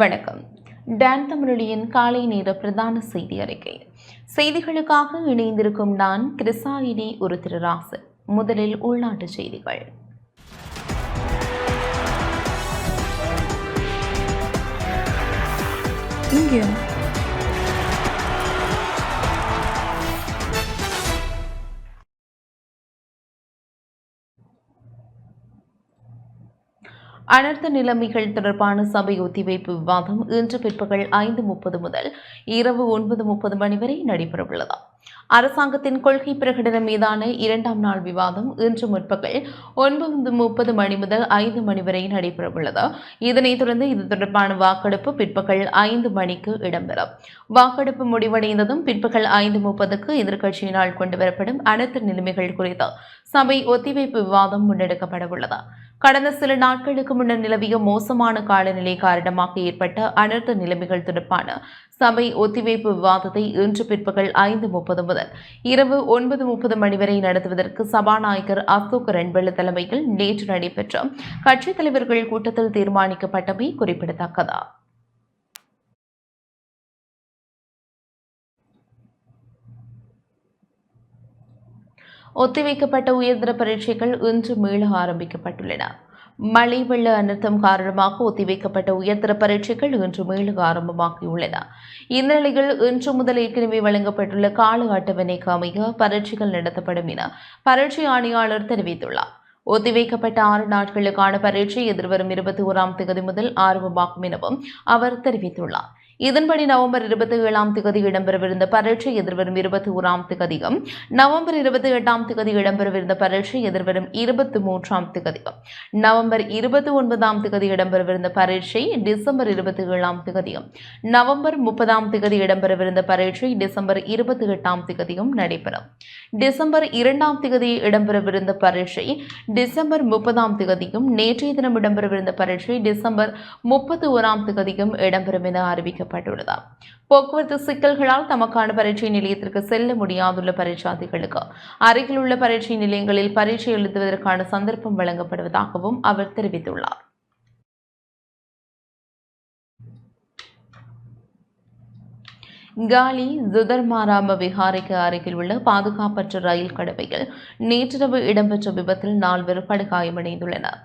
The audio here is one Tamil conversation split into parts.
வணக்கம். டான் தமிழொலியின் காலை நேர பிரதான செய்தி அறிக்கை. செய்திகளுக்காக இணைந்திருக்கும் நான் கிருசாயினி ஒரு திருராசு. முதலில் உள்நாட்டு செய்திகள். இங்கே அனர்த்த நிலைமைகள் தொடர்பான சபை ஒத்திவைப்பு விவாதம் இன்று பிற்பகல் ஐந்து முப்பது முதல் இரவு ஒன்பது முப்பது மணி வரை நடைபெறவுள்ளது. அரசாங்கத்தின் கொள்கை பிரகடனம் மீதான இரண்டாம் நாள் விவாதம் இன்று முற்பகல் ஒன்பது முப்பது மணி முதல் ஐந்து மணி வரை நடைபெறவுள்ளது. இதனைத் தொடர்ந்து இது தொடர்பான வாக்கெடுப்பு பிற்பகல் ஐந்து மணிக்கு இடம்பெறும். வாக்கெடுப்பு முடிவடைந்ததும் பிற்பகல் ஐந்து முப்பதுக்கு எதிர்க்கட்சியினால் கொண்டுவரப்படும் அனைத்து நிலைமைகள் குறித்து சபை ஒத்திவைப்பு விவாதம் முன்னெடுக்கப்பட உள்ளது கடந்த சில நாட்களுக்கு முன்னர் நிலவிய மோசமான காலநிலை காரணமாக ஏற்பட்ட அனர்த்த நிலைமைகள் தொடர்பான சபை ஒத்திவைப்பு விவாதத்தை இன்று பிற்பகல் ஐந்து முப்பது முதல் இரவு ஒன்பது முப்பது மணி வரை நடத்துவதற்கு சபாநாயகர் அசோக் ரன்வெள்ள தலைமையில் நேற்று நடைபெற்ற கட்சித் தலைவர்கள் கூட்டத்தில் தீர்மானிக்கப்பட்டமை குறிப்பிடத்தக்கதா. ஒத்திவைக்கப்பட்ட உயர்தர பரீட்சைகள் இன்று மீள ஆரம்பிக்கப்பட்டுள்ளன. மழை வெள்ள அனர்த்தம் காரணமாக ஒத்திவைக்கப்பட்ட உயர்தர பரீட்சைகள் இன்று மீள ஆரம்பமாகியுள்ளன. இந்நிலையில் இன்று முதல் ஏற்கனவே வழங்கப்பட்டுள்ள கால அட்டவணைக்கு அமைய பரீட்சைகள் நடத்தப்படும் என பரீட்சை ஆணையாளர் தெரிவித்துள்ளார். ஒத்திவைக்கப்பட்ட ஆறு நாட்களுக்கான பரீட்சை எதிர்வரும் இருபத்தி ஓராம் தேதி முதல் ஆரம்பமாகும் எனவும் அவர் தெரிவித்துள்ளார். இதன்படி நவம்பர் இருபத்தி ஏழாம் திகதி இடம்பெறவிருந்த பரீட்சை எதிர்வரும் இருபத்தி ஓராம் திகதியும் நவம்பர் இருபத்தி எட்டாம் திகதி இடம்பெறவிருந்த பரீட்சை எதிர்வரும் இருபத்தி மூன்றாம் திகதியும் நவம்பர் இருபத்தி ஒன்பதாம் திகதி இடம்பெறவிருந்த பரீட்சை டிசம்பர் இருபத்தி ஏழாம் திகதியும் நவம்பர் முப்பதாம் திகதி இடம்பெறவிருந்த பரீட்சை டிசம்பர் இருபத்தி எட்டாம் திகதியும் நடைபெறும். டிசம்பர் இரண்டாம் திகதி இடம்பெறவிருந்த பரீட்சை டிசம்பர் முப்பதாம் திகதியும் நேற்றைய தினம் இடம்பெறவிருந்த பரீட்சை டிசம்பர் முப்பத்தி ஓராம் திகதியும் இடம்பெறும் என அறிவிக்கப்பட்டுள்ளது போக்குவரத்து சிக்கல்களால் தமக்கான பரீட்சை நிலையத்திற்கு செல்ல முடியாதுள்ள பரீட்சார்த்திகளுக்கு அருகில் உள்ள பரீட்சை நிலையங்களில் பரீட்சை எழுதுவதற்கான சந்தர்ப்பம் வழங்கப்படுவதாகவும் அவர் தெரிவித்துள்ளார். காலி ஜுதர்மாராம விஹாரைக்கு அருகில் உள்ள பாதுகாப்பற்ற ரயில் கடவையில் நேற்றிரவு இடம்பெற்ற விபத்தில் நால்வர் படுகாயமடைந்துள்ளனர்.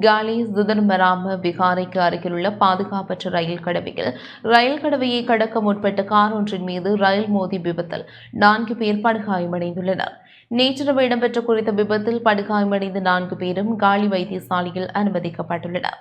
காலி ஜுதர்மராம விஹாரைக்கு அருகில் உள்ள பாதுகாப்பற்ற ரயில் கடவையில் ரயில் கடவையை கடக்க முற்பட்ட கார் ஒன்றின் மீது ரயில் மோதி விபத்தில் நான்கு பேர் படுகாயமடைந்துள்ளனர். நேற்றிரவு இடம்பெற்ற குறித்த விபத்தில் படுகாயமடைந்த நான்கு பேரும் காலி வைத்தியசாலையில் அனுமதிக்கப்பட்டுள்ளனர்.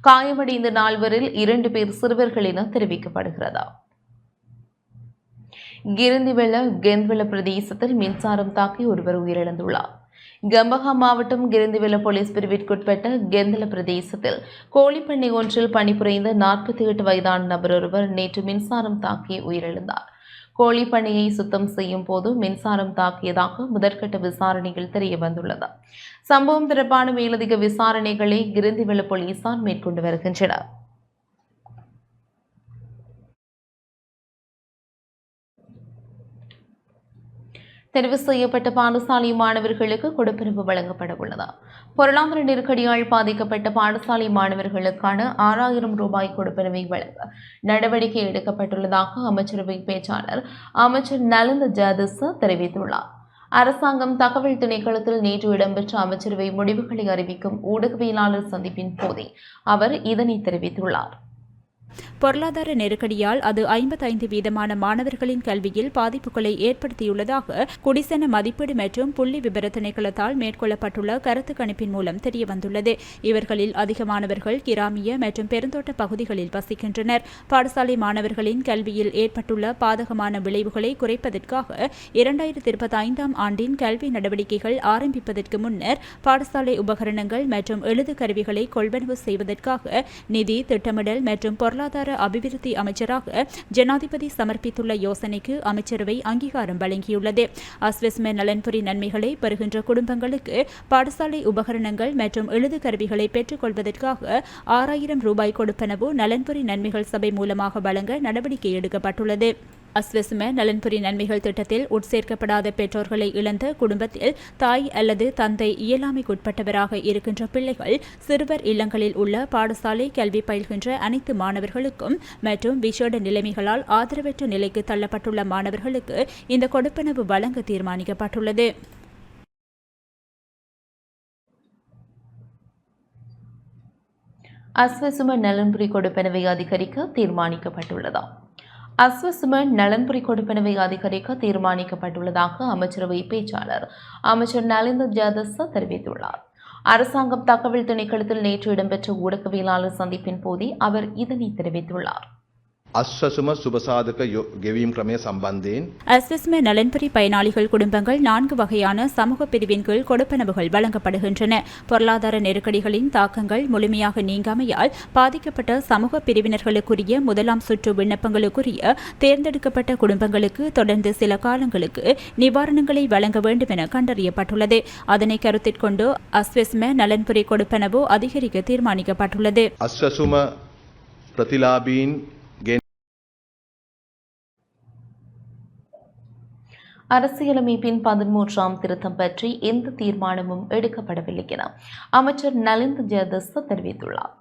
காயமடைந்த நால்வரில் இரண்டு பேர் சிறுவர்கள் என தெரிவிக்கப்படுகிறது? கிரிந்திவெள கெந்த்வெள பிரதேசத்தில் மின்சாரம் தாக்கி ஒருவர் உயிரிழந்துள்ளார். கம்பஹா மாவட்டம் கிரிந்திவெள போலீஸ் பிரிவிற்குட்பட்ட கெந்தல பிரதேசத்தில் கோழிப்பண்ணை ஒன்றில் பணிபுரிந்த நாற்பத்தி எட்டு வயதான நபர் ஒருவர் நேற்று மின்சாரம் தாக்கி உயிரிழந்தார். கோழிப்பண்ணையை சுத்தம் செய்யும் போது மின்சாரம் தாக்கியதாக முதற்கட்ட விசாரணைகள் தெரிய வந்துள்ளது சம்பவம் தொடர்பான மேலதிக விசாரணைகளை கிரிந்திவெள போலீசார் மேற்கொண்டு வருகின்றனர். தெரிவு செய்யப்பட்ட பாடசாலை மாணவர்களுக்கு கொடுப்பனவு வழங்கப்பட உள்ளது. பொருளாதார நெருக்கடியால் பாதிக்கப்பட்ட பாடசாலை மாணவர்களுக்கான ஆறாயிரம் ரூபாய் கொடுப்பனவை வழங்க நடவடிக்கை எடுக்கப்பட்டுள்ளதாக அமைச்சரவை பேச்சாளர் அமைச்சர் நலந்த ஜாதிச தெரிவித்துள்ளார். அரசாங்கம் தகவல் திணைக்களத்தில் நேற்று இடம்பெற்ற அமைச்சரவை முடிவுகளை அறிவிக்கும் ஊடகவியலாளர் சந்திப்பின் போதே அவர் இதனை தெரிவித்துள்ளார். பொருளாதார நெருக்கடியால் அது ஐம்பத்தைந்து வீதமான மாணவர்களின் கல்வியில் பாதிப்புகளை ஏற்படுத்தியுள்ளதாக குடிசன மதிப்பீடு மற்றும் புள்ளி விபர திணைக்களத்தால் மேற்கொள்ளப்பட்டுள்ள கருத்து கணிப்பின் மூலம் தெரியவந்துள்ளது. இவர்களில் அதிகமானவர்கள் கிராமிய மற்றும் பெருந்தோட்ட பகுதிகளில் வசிக்கின்றனர். பாடசாலை மாணவர்களின் கல்வியில் ஏற்பட்டுள்ள பாதகமான விளைவுகளை குறைப்பதற்காக இரண்டாயிரத்தி இருபத்தி ஐந்தாம் ஆண்டின் கல்வி நடவடிக்கைகள் ஆரம்பிப்பதற்கு முன்னர் பாடசாலை உபகரணங்கள் மற்றும் எழுது கருவிகளை கொள்வனவு செய்வதற்காக நிதி திட்டமிடல் மற்றும் பொருளாதார அபிவிருத்தி அமைச்சராக ஜனாதிபதி சமர்ப்பித்துள்ள யோசனைக்கு அமைச்சரவை அங்கீகாரம் வழங்கியுள்ளது. அஸ்வெஸ்ம நலன்புரி நன்மைகளை பெறுகின்ற குடும்பங்களுக்கு பாடசாலை உபகரணங்கள் மற்றும் எழுது கருவிகளை பெற்றுக்கொள்வதற்காக ஆறாயிரம் ரூபாய் கொடுப்பனவு நலன்புரி நன்மைகள் சபை மூலமாக வழங்க நடவடிக்கை எடுக்கப்பட்டுள்ளது. அஸ்வசும நலன்புரி நன்மைகள் திட்டத்தில் உட்சேர்க்கப்படாத பெற்றோர்களை இழந்த குடும்பத்தில் தாய் அல்லது தந்தை இயலாமைக்குட்பட்டவராக இருக்கின்ற பிள்ளைகள் சிறுவர் இல்லங்களில் உள்ள பாடசாலை கல்வி பயில்கின்ற அனைத்து மாணவர்களுக்கும் மற்றும் விசேட நிலைமைகளால் ஆதரவற்ற நிலைக்கு தள்ளப்பட்டுள்ள மாணவர்களுக்கு இந்த கொடுப்பனவு வழங்க தீர்மானிக்கப்பட்டுள்ளது. அஸ்வசும நலன்புரி கொடுப்பனவை அதிகரிக்க தீர்மானிக்கப்பட்டுள்ளதாம். அஸ்வசும நலன்புரி கொடுப்பனவை அதிகரிக்க தீர்மானிக்கப்பட்டுள்ளதாக அமைச்சரவை பேச்சாளர் அமைச்சர் நலிந்த ஜாதஸ தெரிவித்துள்ளார். அரசாங்கம் தகவல் திணைக்களத்தில் நேற்று இடம்பெற்ற ஊடகவியலாளர் சந்திப்பின் போதே அவர் இதனை தெரிவித்துள்ளார். අස්වසුම සුභසාධක යො- ගෙවීම් ක්‍රමය සම්බන්ධයෙන් அஸ்வஸ்ம நலன்புரி பயனாளிகள் குடும்பங்கள் நான்கு வகையான சமூக பிரிவின் கீழ் கொடுப்பனவுகள் வழங்கப்படுகின்றன பொருளாதார நெருக்கடிகளின் தாக்கங்கள் முழுமையாக நீங்காமையால் பாதிக்கப்பட்ட சமூக பிரிவினர்களுக்குரிய முதலாம் சுற்று விண்ணப்பங்களுக்குரிய தேர்ந்தெடுக்கப்பட்ட குடும்பங்களுக்கு தொடர்ந்து சில காலங்களுக்கு நிவாரணங்களை வழங்க வேண்டும் என கண்டறியப்பட்டுள்ளது அதனை கருத்திற்கொண்டு அஸ்வஸ்ம நலன்புரி கொடுப்பனவு அதிகரிக்க தீர்மானிக்கப்பட்டுள்ளது අස්වසුම ප්‍රතිලාබීන් அரசியலமைப்பின் பதிமூன்றாம் திருத்தம் பற்றி எந்த தீர்மானமும் எடுக்கப்படவில்லை என அமைச்சர் நலிந்த் ஜெயதஸ்த தெரிவித்துள்ளார்.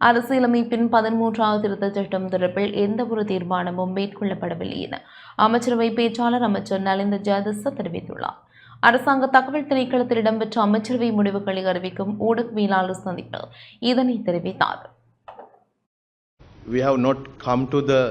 அரசியலமைப்பின் பதிமூன்றாவது திருத்த சட்டம் தொடர்பில் எந்த ஒரு தீர்மானமும் மேற்கொள்ளப்படவில்லை என அமைச்சரவை பேச்சாளர் அமைச்சர் நலிந்த ஜெயதஸ்த தெரிவித்துள்ளார். அரசாங்க தகவல் திணைக்களத்தில் இடம்பெற்ற அமைச்சரவை முடிவுகளை அறிவிக்கும் ஊடகவியலாளர் சந்திப்பில் இதனை தெரிவித்தார். We have not come to the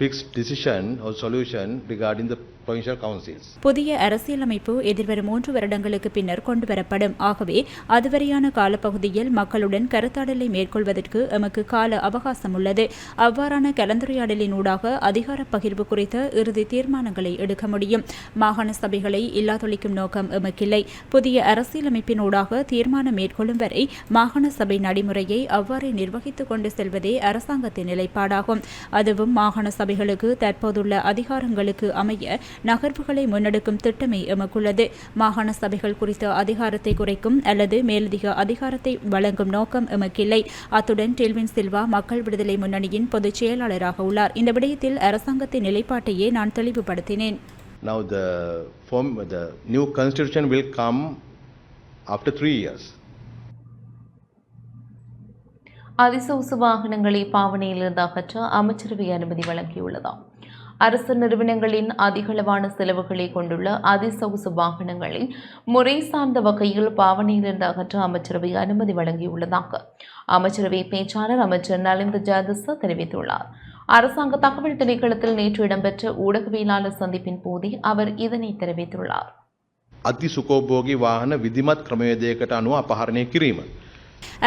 fixed decision or solution regarding the provincial councils. புதிய அரசியலமைப்பு எதிர்வரும் மூன்று வருடங்களுக்கு பின்னர் கொண்டுவரப்படும். ஆகவே அதுவரையான காலப்பகுதியில் மக்களுடன் கருத்தாடலை மேற்கொள்வதற்கு எமக்கு கால அவகாசம் உள்ளது அவ்வாறான கலந்துரையாடலினூடாக அதிகார பகிர்வு குறித்த இறுதி தீர்மானங்களை எடுக்க முடியும். மாகாண சபைகளை இல்லாதொழிக்கும் நோக்கம் எமக்கில்லை. புதிய அரசியலமைப்பின் ஊடாக தீர்மானம் மேற்கொள்ளும் வரை மாகாண சபை நடைமுறையை அவ்வாறே நிர்வகித்துக் கொண்டு செல்வதே அரசாங்கத்தின் நிலைப்பாடாகும். அதுவும் மாகாண சபைகளுக்கு தற்போதுள்ள அதிகாரங்களுக்கு அமைய நகர்வுகளை முன்னெடுக்கும் திட்டமே எமக்குள்ளது. மாகாண சபைகள் குறித்த அதிகாரத்தை குறைக்கும் அல்லது மேலதிக அதிகாரத்தை வழங்கும் நோக்கம் எமக்கில்லை. அத்துடன் டெல்வின் சில்வா மக்கள் விடுதலை முன்னணியின் பொதுச் செயலாளராக உள்ளார். இந்த விடயத்தில் அரசாங்கத்தின் நிலைப்பாட்டையே நான் தெளிவுபடுத்தினேன். Now the form, the new constitution will come after three years. அதிசொகுசு வாகனங்களை பாவனையிலிருந்து அகற்ற அமைச்சரவை அனுமதி வழங்கியுள்ளதாம் அரசு நிறுவனங்களின் அதிகளவான செலவுகளை கொண்டுள்ள அதிசொகுசு வாகனங்களை முறை சார்ந்த வகையில் பாவனையிலிருந்து அகற்ற அமைச்சரவை அனுமதி வழங்கியுள்ளதாக அமைச்சரவை பேச்சாளர் அமைச்சர் நலிந்த ஜாதஸ தெரிவித்துள்ளார் அரசாங்க தகவல் திணைக்களத்தில் நேற்று இடம்பெற்ற ஊடகவியலாளர் சந்திப்பின் போதே அவர் இதனை தெரிவித்துள்ளார் අති සුකෝභෝගී වාහන විධිමත් ක්‍රමවේදයකට අනුව අපහරණය කිරීම.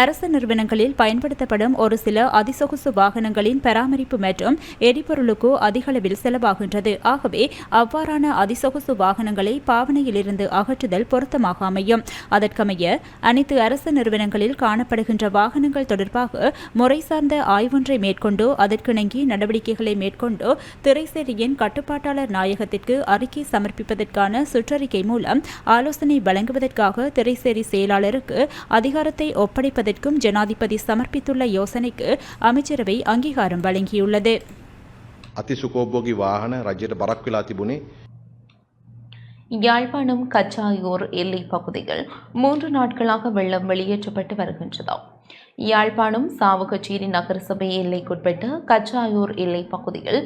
அரசு நிறுவனங்களில் பயன்படுத்தப்படும் ஒரு சில அதிசொகுசு வாகனங்களின் பராமரிப்பு மற்றும் எரிபொருளுக்கு அதிகளவில் செலவாகின்றது. ஆகவே அவ்வாறான அதிசொகுசு வாகனங்களை பாவனையிலிருந்து அகற்றுதல் பொருத்தமாக அமையும். அதற்கமைய அனைத்து அரசு நிறுவனங்களில் காணப்படுகின்ற வாகனங்கள் தொடர்பாக முறை சார்ந்த ஆய்வொன்றை மேற்கொண்டு அதற்கிணங்கி நடவடிக்கைகளை மேற்கொண்டு திரைசேரியின் கட்டுப்பாட்டாளர் நாயகத்திற்கு அறிக்கை சமர்ப்பிப்பதற்கான சுற்றறிக்கை மூலம் ஆலோசனை வழங்குவதற்காக திரைசேரி செயலாளருக்கு அதிகாரத்தை ஒப்படை ஒப்படைப்பதற்கும் ஜனாதிபதி சமர்ப்பித்துள்ள யோசனைக்கு அமைச்சரவை அங்கீகாரம் வழங்கியுள்ளது. அதிசுகோபோகி வாகன ரஜிட பரக்குலா யாழ்ப்பாணம் கச்சாயூர் எல்லை பகுதியில் மூன்று நாட்களாக வெள்ளம் வெளியேற்றப்பட்டு வருகின்றது. யாழ்ப்பாணம் சாவுகச்சேரி நகரசபை எல்லைக்குட்பட்ட கச்சாயூர் எல்லை பகுதியில்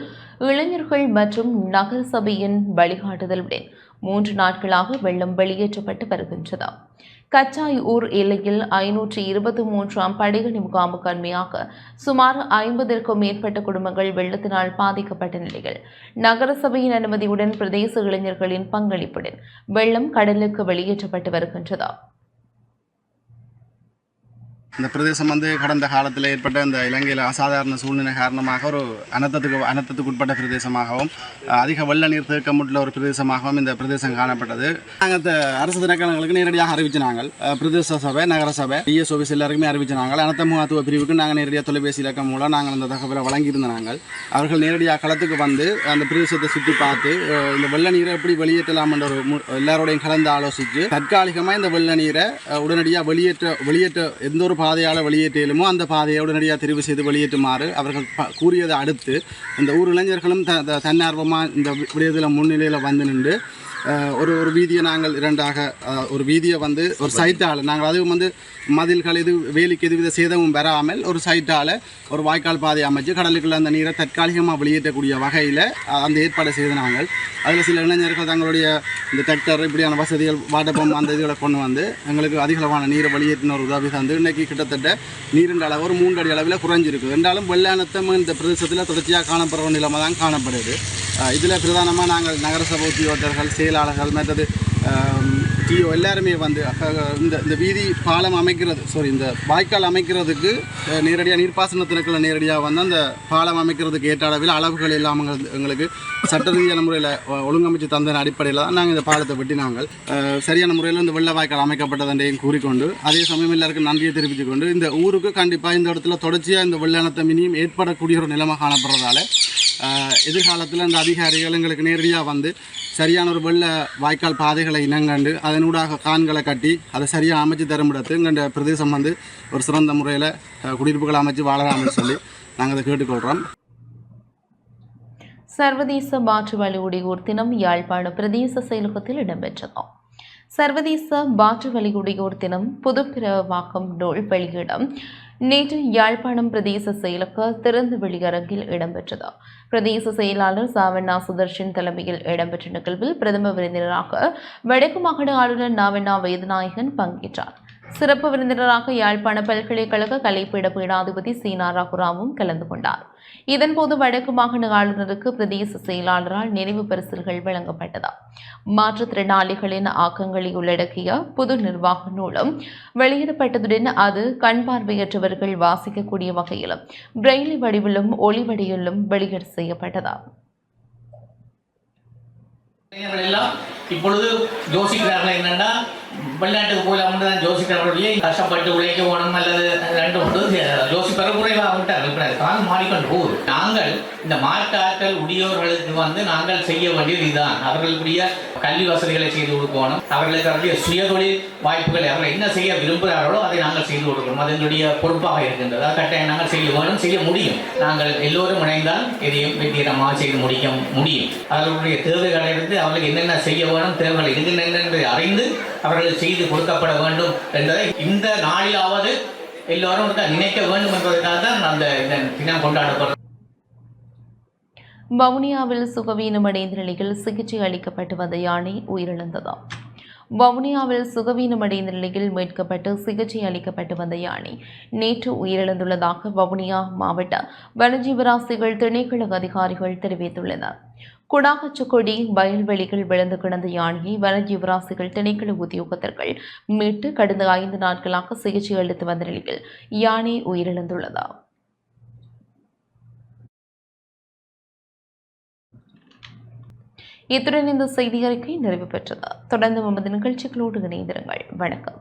இளைஞர்கள் மற்றும் நகரசபையின் வழிகாட்டுதலுடன் மூன்று நாட்களாக வெள்ளம் வெளியேற்றப்பட்டு வருகின்றது. கச்சாய் ஊர் எல்லையில் ஐநூற்றி இருபத்தி மூன்றாம் படையணி முகாமுக்கு அண்மையாக சுமார் ஐம்பதற்கும் மேற்பட்ட குடும்பங்கள் வெள்ளத்தினால் பாதிக்கப்பட்ட நிலையில். நகரசபையின் அனுமதியுடன் பிரதேச இளைஞர்களின் பங்களிப்புடன் வெள்ளம் கடலுக்கு வெளியேற்றப்பட்டு வருகின்றதா. இந்த பிரதேசம் வந்து கடந்த காலத்தில் ஏற்பட்ட இந்த இலங்கையில் அசாதாரண சூழ்நிலை காரணமாக ஒரு அனர்த்தத்துக்கு அனர்த்தத்துக்கு உட்பட்ட பிரதேசமாகவும் அதிக வெள்ள நீர் தேக்கமுள்ள ஒரு பிரதேசமாகவும் இந்த பிரதேசம் காணப்பட்டது. நாங்கள் இந்த அரசு திணைக்களங்களுக்கு நேரடியாக அறிவிச்சு நாங்கள். பிரதேச சபை நகர சபை டிஎஸ் ஆஃபீஸ் எல்லாருக்குமே அறிவிச்சு நாங்கள். அனர்த்த முகாத்துவ பிரிவுக்கு நாங்கள் நேரடியாக தொலைபேசி இலக்கம் மூலம் நாங்கள் அந்த தகவலை வழங்கியிருந்த நாங்கள். அவர்கள் நேரடியாக களத்துக்கு வந்து அந்த பிரதேசத்தை சுற்றி பார்த்து இந்த வெள்ள நீரை எப்படி வெளியேற்றலாம் என்ற ஒரு மு- எல்லாரோடையும் கலந்து ஆலோசித்து தற்காலிகமாக இந்த வெள்ள நீரை உடனடியாக வெளியேற்ற வெளியேற்ற எந்த ஒரு பாதையால் வெளியேற்றியலுமோ அந்த பாதையை உடனடியாக தெரிவு செய்து வெளியேற்றுமாறு அவர்கள் கூறியதை அடுத்து இந்த ஊர் இளைஞர்களும் த த- தன்னார்வமாக இந்த விடயத்தில் முன்னிலையில் வந்து நின்று ஒரு ஒரு வீதியை நாங்கள் இரண்டாக ஒரு வீதியை வந்து ஒரு சைட்டால் நாங்கள் அதுவும் வந்து மதில்கள் எது வேலிக்கு எதுவித சேதமும் வராமல் ஒரு சைட்டால் ஒரு வாய்க்கால் பாதை அமைச்சு கடலுக்குள்ள அந்த நீரை தற்காலிகமாக வெளியேற்றக்கூடிய வகையில் அந்த ஏற்பாடு செய்து நாங்கள். அதில் சில இளைஞர்கள் தங்களுடைய இந்த டிராக்டர் இப்படியான வசதிகள் வாட்டர் பம்ப் அந்த இதுகளை கொண்டு வந்து எங்களுக்கு அதிகளவான நீரை வெளியேற்றின ஒரு உதவி தந்து இன்றைக்கி கிட்டத்தட்ட நீரின் அளவு ஒரு மூன்று அடி அளவில் குறைஞ்சிருக்கு. என்றாலும் வெள்ளானத்தம் இந்த பிரதேசத்தில் தொடர்ச்சியாக காணப்படுற நிலைமை தான் காணப்படுது. இதில் பிரதானமாக நாங்கள் நகரசபை உத்தியோகத்தர்கள் செயலாளர்கள் மற்றது டிஓ எல்லாருமே வந்து இந்த இந்த வீதி பாலம் அமைக்கிறது சாரி இந்த வாய்க்கால் அமைக்கிறதுக்கு நேரடியாக நீர்ப்பாசன நேரடியாக வந்து அந்த பாலம் அமைக்கிறதுக்கு ஏற்ற அளவில் அளவுகள் இல்லாமல் எங்களுக்கு- சட்ட ரீதியான முறையில் ஒழுங்கமைச்சு தந்த அடிப்படையில் தான் நாங்கள் இந்த பாலத்தை வெட்டி நாங்கள். சரியான முறையில் இந்த வெள்ள வாய்க்கால் அமைக்கப்பட்டதண்டையும் கூறிக்கொண்டு அதே சமயம் எல்லாருக்கும் நன்றியை தெரிவித்துக் கொண்டு இந்த ஊருக்கு கண்டிப்பாக இந்த இடத்துல தொடர்ச்சியாக இந்த வெள்ளணத்தை இனியும் ஏற்படக்கூடிய ஒரு நிலைமை காணப்படுறதால எதிர்காலத்தில் இந்த அதிகாரிகள் எங்களுக்கு நேரடியாக வந்து சரியான ஒரு வெள்ள வாய்க்கால் பாதைகளை இனங்கண்டு அதனூடாக கான்களை கட்டி அதை சரியாக அமைச்சு தருமிடத்து எங்கள்ட பிரதேசம் வந்து ஒரு சிறந்த முறையில் குடியிருப்புகளை அமைச்சு வாழலாம்னு சொல்லி நாங்கள் அதை கேட்டுக்கொள்கிறோம் சர்வதேச மாற்று வழி உடையோர் தினம் யாழ்ப்பாண பிரதேச செயலகத்தில் இடம்பெற்றது. சர்வதேச மாற்று வழி உடையோர் தினம் புதுப்பிரவாக்கம் நூல் வெளியிடம் நேற்று யாழ்ப்பாணம் பிரதேச செயலக திறந்த வெளியரங்கில் இடம்பெற்றது. பிரதேச செயலாளர் சாவண்ணா சுதர்ஷன் தலைமையில் இடம்பெற்ற நிகழ்வில் பிரதம விருந்தினராக வடக்கு மாகாண ஆளுநர் நாவண்ணா வேதநாயகன் பங்கேற்றார். சிறப்பு விருந்தினராக யாழ்ப்பாண பல்கலைக்கழக கலைப்பீட பீடாதிபதி சீனா ராகுராவும் கலந்து கொண்டார். இதன்போது வடக்கு மாகாண ஆளுநருக்கு பிரதேச செயலாளரால் நினைவு பரிசில்கள் வழங்கப்பட்டது. மாற்றுத்திறனாளிகளின் ஆக்கங்களை உள்ளடக்கிய பொது நிர்வாக நூலும் வெளியிடப்பட்டதுடன் அது கண் பார்வையற்றவர்கள் வாசிக்கக்கூடிய வகையிலும் பிரெய்லி வடிவிலும் ஒளி வடிவிலும் வெளியீடு செய்யப்பட்டது. இப்பொழுது யோசிக்கிறார்கள் என்னென்னா வெளிநாட்டுக்கு போயிடலாம் தான் யோசிக்கிறார்கள் கஷ்டப்பட்டு உழைக்க போகணும் அல்லது ரெண்டு ஒன்று யோசிப்பற குறைவாக விட்டார்கள். காலம் மாறிக்கொண்டு போகுது. நாங்கள் இந்த மாற்றாற்றல் உடையோர்களுக்கு வந்து நாங்கள் செய்ய வேண்டியது இதுதான். அவர்களுக்குரிய கல்வி வசதிகளை செய்து கொடுக்கணும். அவர்களுக்கு அவருடைய சுயதொழில் வாய்ப்புகளை அவர்கள் என்ன செய்ய விரும்புகிறார்களோ அதை நாங்கள் செய்து கொடுக்கணும். அது எங்களுடைய பொறுப்பாக இருக்கின்றது. அதை கட்டாயம் நாங்கள் செய்ய வேணும் செய்ய முடியும். நாங்கள் எல்லோரும் இணைந்தால் எதையும் வெற்றிகரமாக செய்து முடிக்க முடியும். அவர்களுடைய தேவைகளை இருந்து அவர்களுக்கு என்னென்ன செய்ய வேணும் தேவைகள் இருக்கின்றன என்பதை அறிந்து அவர்கள் செய்து கொடுக்கப்பட வேண்டும் என்பதை இந்த நாளிலாவது எல்லோரும் நினைக்க வேண்டும் என்பதற்காக தான் அந்த தினம் கொண்டாடப்படுறோம் வவுனியாவில் சுகவீனமடைந்த நிலையில் சிகிச்சை அளிக்கப்பட்டு வந்த யானை உயிரிழந்ததாம். வவுனியாவில் சுகவீனமடைந்த நிலையில் மீட்கப்பட்டு சிகிச்சை அளிக்கப்பட்டு வந்த யானை நேற்று உயிரிழந்துள்ளதாக வவுனியா மாவட்ட வனஜீவராசிகள் திணைக்கள அதிகாரிகள் தெரிவித்துள்ளனர். குடாகச்சுக்கொடி வயல்வெளிகள் விழுந்து கிடந்த யானையை வனஜீவராசிகள் திணைக்கள உத்தியோகத்தர்கள் மீட்டு கடந்த ஐந்து நாட்களாக சிகிச்சை அளித்து வந்த நிலையில் யானை உயிரிழந்துள்ளது. இத்துடன் இந்த செய்தி அறிக்கை நிறைவு பெற்றது. தொடர்ந்து நமது நிகழ்ச்சிகளோடு இணைந்திருங்கள். வணக்கம்.